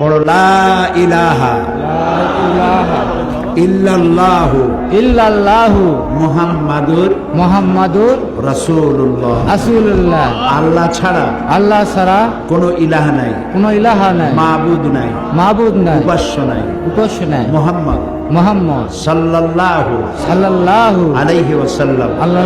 পড়ো লা ইলাহা ইল্লাল্লাহু ইল্লাল্লাহু মুহাম্মাদুর মোহাম্মদুর রাসূলুল্লাহ। রাসূলুল্লাহ। আল্লাহ ছাড়া আল্লাহ ছাড়া কোনো ইলাহ নাই। কোনো ইলাহা নাই। মাবুদ নাই। মাবুদ নাই। উপাস্য নাই। উপাস্য নাই। মুহাম্মদ। মোহাম্মদ। সাল্লাল্লাহু সাল্লাল্লাহু আলাইহি ওয়াসাল্লাম। আল্লাহ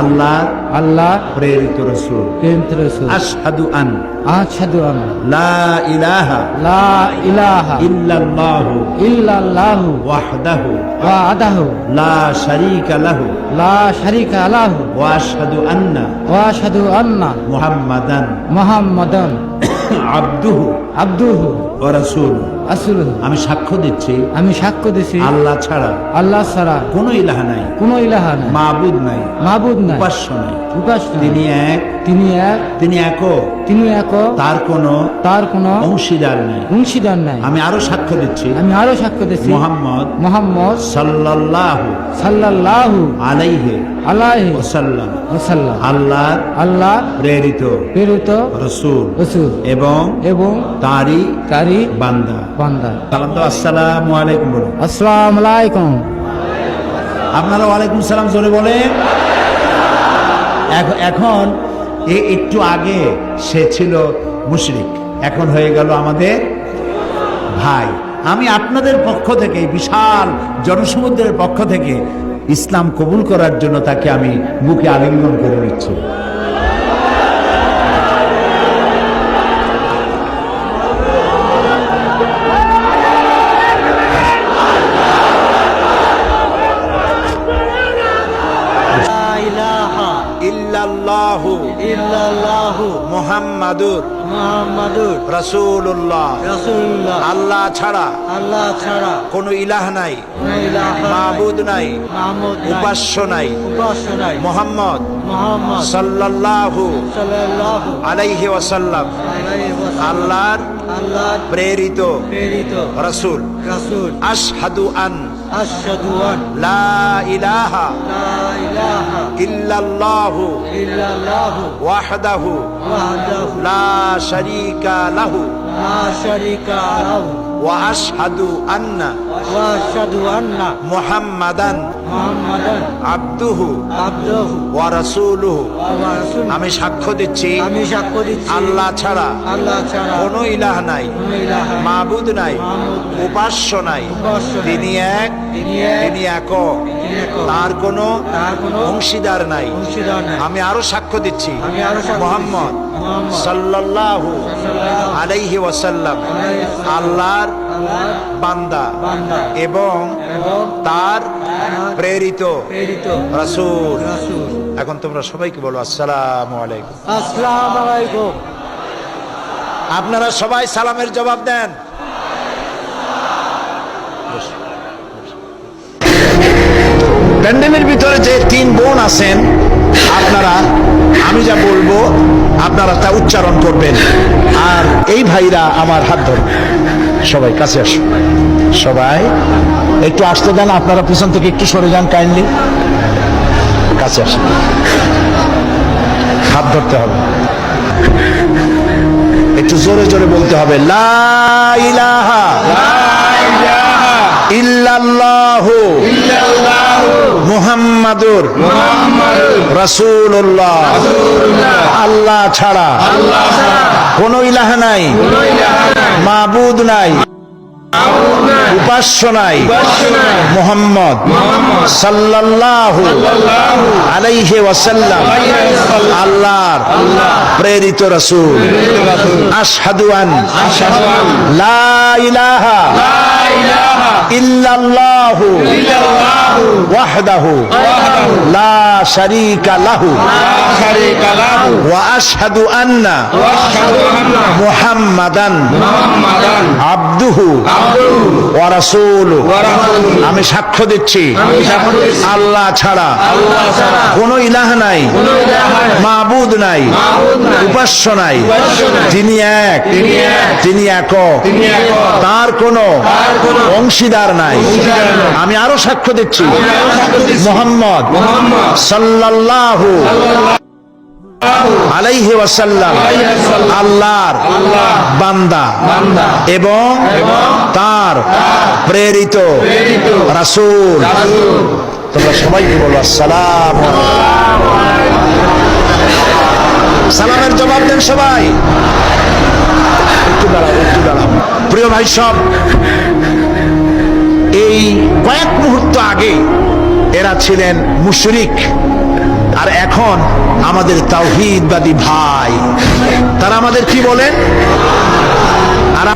আল্লাহ আল্লাহ প্রেরিত রাসূল। প্রেরিত রাসূল। আশহাদু আন। আশহাদু আন। লা ইলাহা। লা ইলাহা। ইল্লাল্লাহু। ইল্লাল্লাহু। ওয়াহদাহু। ওয়াহদাহু লা শারীকা লাহু। লা শারীকা লাহু। ওয়া আশহাদু আন্না। ওয়া আশহাদু আন্না। মুহাম্মাদান। মুহাম্মাদান। আবদুহু। আবদুহু। ওয়া রাসূলুহু। আমি সাক্ষ্য দিচ্ছি। আমি সাক্ষ্য দিচ্ছি আল্লাহ ছাড়া আল্লাহ ছাড়া কোনো ইলাহা নাই। কোনো ইলাহা নাই। মাবুদ নাই। মাবুদ নাই। উপাস্য নাই। তিনি এক তিনি এক তিনি একক। তিনি এক তার কোনো তার কোনো অংশীদার নাই। অংশীদার নাই। আমি আরও সাক্ষ্য দিচ্ছি। আমি আরও সাক্ষ্য দিচ্ছি। মোহাম্মদ মোহাম্মদ সাল্লাল্লাহু সাল্লাল্লাহু আলাইহি আলাইহি ওয়াসাল্লাম। ওয়াসাল্লাম। আল্লাহ আল্লাহ প্রেরিত প্রেরিত রসুল রসুল এবং এবং তারই তারই বান্দা। বান্দা। সালাম তো আসসালামু আলাইকুম বলুন। আসসালামু আলাইকুম। আপনারা ওয়ালাইকুম সালাম জোরে বলেন। এখন একটু আগে সে ছিল মুশরিক। এখন হয়ে গেল আমাদের ভাই। আমি আপনাদের পক্ষ থেকে, বিশাল জনসমুদ্রের পক্ষ থেকে ইসলাম কবুল করার জন্য তাকে আমি বুকে আলিঙ্গন করে নিচ্ছি। ইল্লাল্লাহু ইল্লাল্লাহু মুহাম্মাদুর মুহাম্মাদুর রাসূলুল্লাহ। রাসূলুল্লাহ। আল্লাহ ছাড়া আল্লাহ ছাড়া কোনো ইলাহ নাই। মাবুদ নাই। উপাস্য নাই। উপাস্য নাই। মোহাম্মদ মুহাম্মদ সাল্লাল্লাহু সাল্লাল্লাহু আলাইহি ওয়াসাল্লাম। আলাইহি ওয়াসাল্লাম। আল্লাহর আল্লাহ প্রেরিত প্রেরিত রাসূল রাসূল আশহাদু আন আশহাদু আন লা ইলাহা লা ইলাহা ইল্লাল্লাহু ইল্লাল্লাহু ওয়াহদাহু ওয়াহদাহু লা শারীকা লাহু লা শারীকা লাহু ওয়া আশহাদু আন্না আন্না মুহাম্মাদান মুহাম্মাদান আবদুহু আবদুহু ওয়া রাসূলুহু ওয়া রাসূলুহু আমি সাক্ষ্য দিচ্ছি আমি সাক্ষ্য দিচ্ছি আল্লাহ ছাড়া আল্লাহ ছাড়া কোনো ইলাহ নাই কোনো ইলাহা নাই, মাবুদ নাই উপাস্য নাই। তিনি এক তিনি এক, একক তার কোনো অংশীদার নাই। আমি আরও সাক্ষ্য দিচ্ছি। আমি আরও সাক্ষ্য মোহাম্মদ সাল্লাল্লাহু আলাইহি ওয়াসাল্লাম আল্লাহর বান্দা এবং তার প্রেরিত রাসূল। এখন তোমরা সবাইকে বলো আসসালামু আলাইকুম। আসসালামু আলাইকুম। আপনারা সবাই সালামের জবাব দেন। প্যান্ডেলের ভিতরে যে তিন বোন আছেন আপনারা আমি যা বলব আপনারা তা উচ্চারণ করবেন। আর এই ভাইরা আমার হাত ধরবে সবাই কাছে আসুন। সবাই একটু আসতে দেন আপনারা পিছন থেকে একটু সরে যান কাইন্ডলি কাছে আসুন। হাত ধরতে হবে। একটু জোরে জোরে বলতে হবে লা ইলাহা ইল্লাল্লাহু মুহাম্মাদুর রাসূলুল্লাহ। আল্লাহ ছাড়া কোন ইলাহা নাই। মাবুদ নাই। উপাস্য নাই। মোহাম্মদ সাল্লাল্লাহু আলাইহি ওয়াসাল্লাম আল্লাহর প্রেরিত রাসূল। আশহাদু আন লা ইলাহা ইল্লাল্লাহু ওয়াহদাহু লা শারীকা লাহু ওয়া আশহাদু আন্না মুহাম্মাদান আবদুহু আমি সাক্ষ্য দিচ্ছি। আল্লাহ ছাড়া কোন ইলাহ নাই। মাবুদ নাই। উপাস্য নাই। তিনি এক তিনি একক তার কোনো অংশীদার নাই। আমি আরও সাক্ষ্য দিচ্ছি। মোহাম্মদ সাল্লাল্লাহু আল্লাহর বান্দা এবং তার প্রেরিত তোমরা সবাইকে বলো সালামের জবাব দেন সবাই। প্রিয় ভাই সব, এই কয়েক মুহূর্ত আগে এরা ছিলেন মুশরিক। আর এখন আমাদের তাওহিদবাদী ভাই। তারা আমাদের কি বলেন? আর